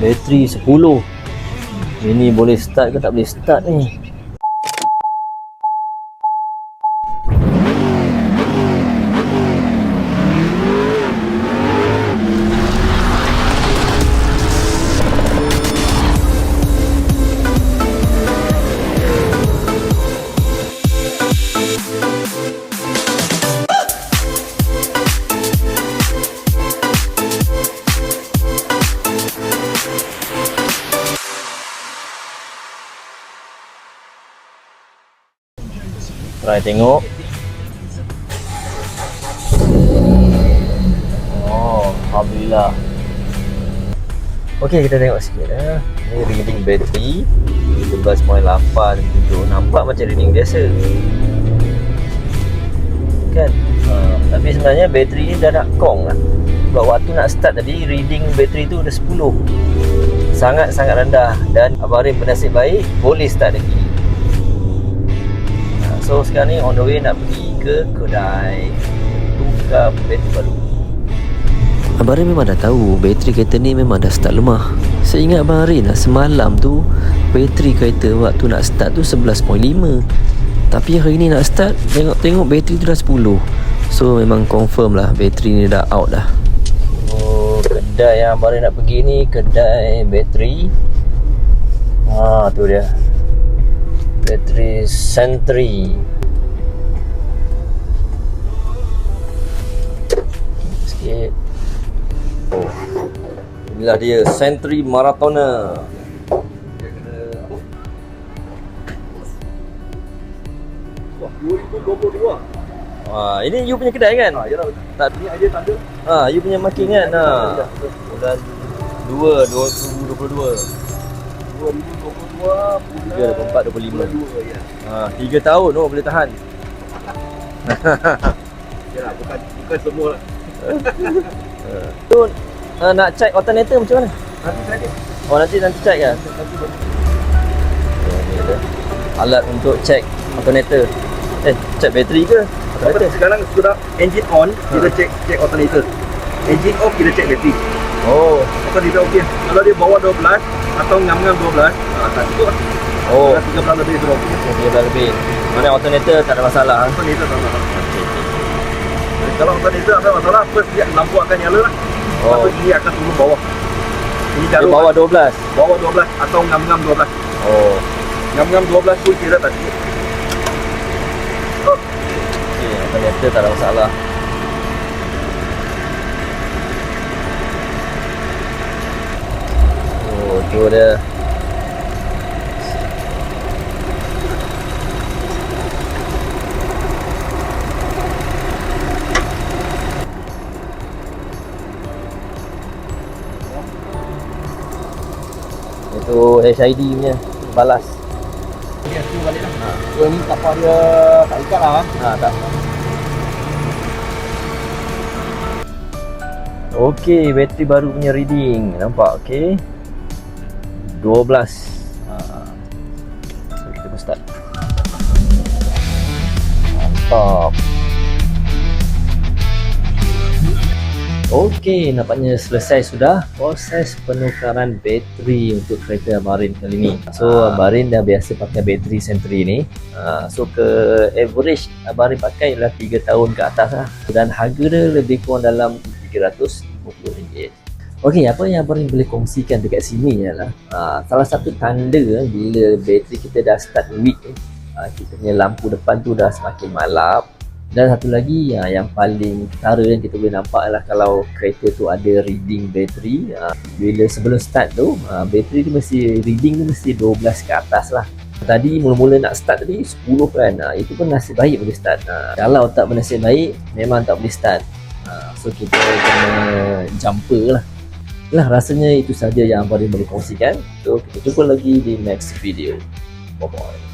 Bateri 10 Ini boleh start ke tak boleh start ni Try tengok. Oh, Alhamdulillah. Okey, kita tengok sikit eh. Ni reading bateri. 12.8 tunjuk Nampak macam reading biasa. Kan? Ha, tapi sebenarnya bateri ni dah nak kong lah. Sebab waktu nak start tadi Reading bateri tu dah 10 Sangat-sangat rendah. Dan Abang Rim bernasib baik Boleh start lagi So sekarang ni on the way nak pergi ke kedai Tukar bateri baru. Abang Rin memang dah tahu bateri kereta ni memang dah start lemah. Saya ingat Abang Rin lah semalam tu Bateri kereta waktu nak start tu 11.5 Tapi hari ni nak start Tengok-tengok bateri tu dah 10 So memang confirm lah bateri ni dah out dah. Oh kedai yang Abang Rin nak pergi ni Kedai bateri. Ah tu dia Bateri Sentry Sikit Oh Inilah dia Sentry Maratona Wah, 2022. Wah, ini you punya kedai kan? Ha, yalah. Tak Ni idea tak ada. Ha, you punya marking kan? Ha. Bulan 2 2022. 2022 bulan 3 24 25. 22 ya. Ha, 3 tahun oh boleh tahan. Yalah, bukan bukan semua lah. Tu uh, nak check alternator macam mana? Nanti saya Oh nanti nanti check kan? nanti ni ada alat untuk check alternator. Eh, check bateri ke? Apa Alternator. sekarang sudah engine on, kita check check alternator. Engine off kita check bateri. Oh, Alternator okey. Kalau dia bawah 12 atau ngam-ngam 12, ha, tak cukup lah. oh, Dah 13 lebih okey. dia dah lebih. Mana alternator tak ada masalah. Alternator tak masalah. Okey, okey. Kalau alternator ada masalah, first dia lampu akan nyala lah. Oh. Lepas ini akan turun bawah. Ini Dia jarum bawah 12. bawah 12 atau ngam-ngam 12. Oh, Ngam-ngam 12 pun kira tak cukup. okey. Alternator tak ada masalah. Tu dia. Itu HID punya balas. Dia tu balik lah. Ha. So, ni kapal dia tak ikat lah. Ha, tak. Okey, bateri baru punya reading. Nampak okey. 12. Ha. So kita pun start. Mantap. Okey, nampaknya selesai sudah proses penukaran bateri untuk kereta Marin kali ini. So, Marin dah biasa pakai bateri Sentry ni. Uh, so, ke average Marin pakai ialah 3 tahun ke atas lah. Dan harga dia lebih kurang dalam RM350. Okey, apa yang Abang boleh kongsikan dekat sini ialah uh, salah satu tanda bila bateri kita dah start weak eh, uh, kita punya lampu depan tu dah semakin malap. Dan satu lagi uh, yang paling ketara yang kita boleh nampak adalah kalau kereta tu ada reading bateri uh, bila sebelum start tu uh, bateri tu mesti reading tu mesti 12 ke atas lah. Tadi mula-mula nak start tadi 10 kan uh, itu pun nasib baik boleh start uh, kalau tak bernasib baik memang tak boleh start. Uh, so kita kena jumper lah lah rasanya itu saja yang Abang boleh kongsikan. So kita jumpa lagi di next video. Bye bye